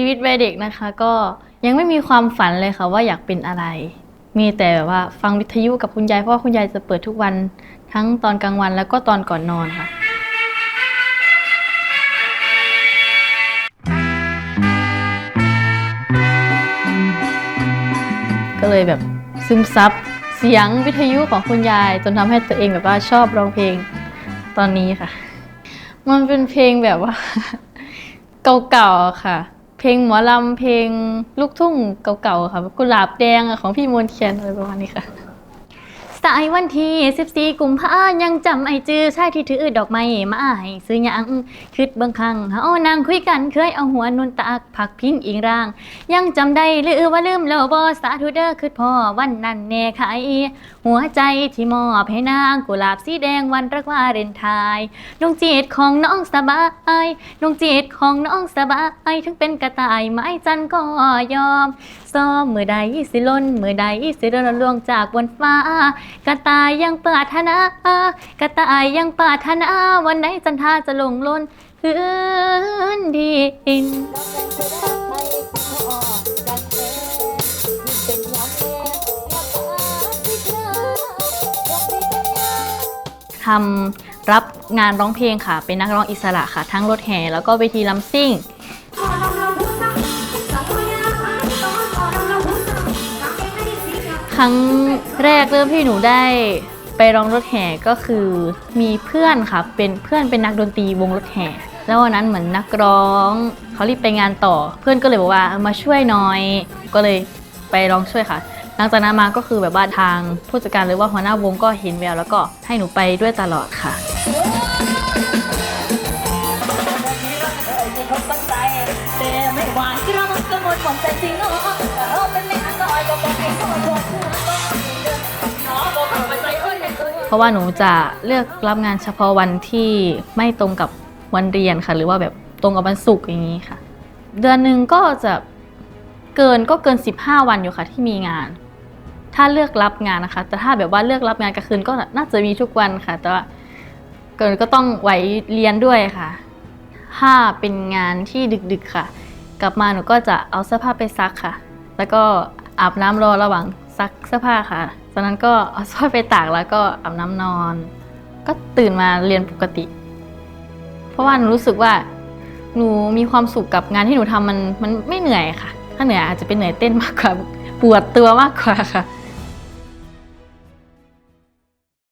ชีวิตวัยเด็กนะคะ ก็ยังไม่มีความฝันเลยค่ะว่าอยากเป็นอะไร มีแต่แบบว่าฟังวิทยุกับคุณยายเพราะว่าคุณยายจะเปิดทุกวันทั้งตอนกลางวันแล้วก็ตอนก่อนนอนค่ะ ก็เลยแบบซึมซับเสียงวิทยุของคุณยายจนทำให้ตัวเองแบบว่าชอบร้องเพลงตอนนี้ค่ะ มันเป็นเพลงแบบว่า เก่าๆค่ะ เพลงหมอลำเพลงลูกทุ่งเก่าๆค่ะกุหลาบแดงอะของพี่มนต์เทียนอะไรประมาณนี้ค่ะ สายวันที่14กุมภายังจำไอจื้อชายที่ถือดอกไม้มาให้ซื้อหยังคิดเบิ่งครั้งเฮานางคุยกันเคยเอาหัวนุนตากผักพิงอิงร่าง ยังจำได้หรือว่าลืมแล้วบ่สาธุเด้อคือพ่อวันนั้นแน่ไขหัวใจที่มอบให้นางกุหลาบสีแดงวันรักวาเรนไทน์ดวงจิตของน้องสบายดวงจิตของน้องสบายถึงเป็นกระต่ายไม้จันก็ยอมซ้อมมือใดสิล้นมือใดสิเดินลวงจากบนฟ้ากระต่ายยังปรารถนากระต่ายยังปรารถนา วันไหนจันทราจะลงล้นพื้นดิน ทำรับงานร้องเพลงค่ะ เป็นนักร้องอิสระค่ะ ทั้งรถแห่แล้วก็เวทีลำซิ่ง ครั้งแรกเริ่มที่หนูได้ไปร้องรถแห่ก็คือมีเพื่อนค่ะเป็นเพื่อนเป็นนักดนตรีวงรถแห่ แล้ววันนั้นเหมือนนักร้องเขารีบไปงานต่อ เพื่อนก็เลยบอกว่ามาช่วยหน่อย ก็เลยไปร้องช่วยค่ะ หลังจากนั้นมาก็คือแบบว่าทางผู้จัดการหรือว่าหัวหน้าวงก็เห็นแววแล้วก็ให้หนูไปด้วยตลอดค่ะแต่ไม่หวานที่เรามันก็หมดหวังใจจริงเนาะเราเป็นแม่น้อยก็บอกให้ เพราะว่าหนูจะเลือกรับงานเฉพาะวันที่ไม่ตรงกับวันเรียนค่ะ หรือว่าแบบตรงกับวันศุกร์อย่างนี้ค่ะ เดือนหนึ่งก็จะเกินก็เกิน 15 วันอยู่ค่ะที่มีงาน ถ้าเลือกรับงานนะคะ แต่ถ้าแบบว่าเลือกรับงานกลางคืนก็น่าจะมีทุกวันค่ะ แต่ว่าเกินก็ต้องไหวเรียนด้วยค่ะถ้าเป็นงานที่ดึกๆค่ะ กลับมาหนูก็จะเอาเสื้อผ้าไปซักค่ะ แล้วก็อาบน้ำรอระหว่างซักเสื้อผ้าค่ะ อนนั้นก็เอาสร้อยไปตากแล้วก็อาบน้ำนอน ก็ตื่นมาเรียนปกติ เพราะว่าหนูรู้สึกว่า หนูมีความสุขกับงานที่หนูทำมันมันไม่เหนื่อยค่ะ ถ้าเหนื่อยอาจจะเป็นเหนื่อยเต้นมากกว่าปวดตัวมากกว่าค่ะ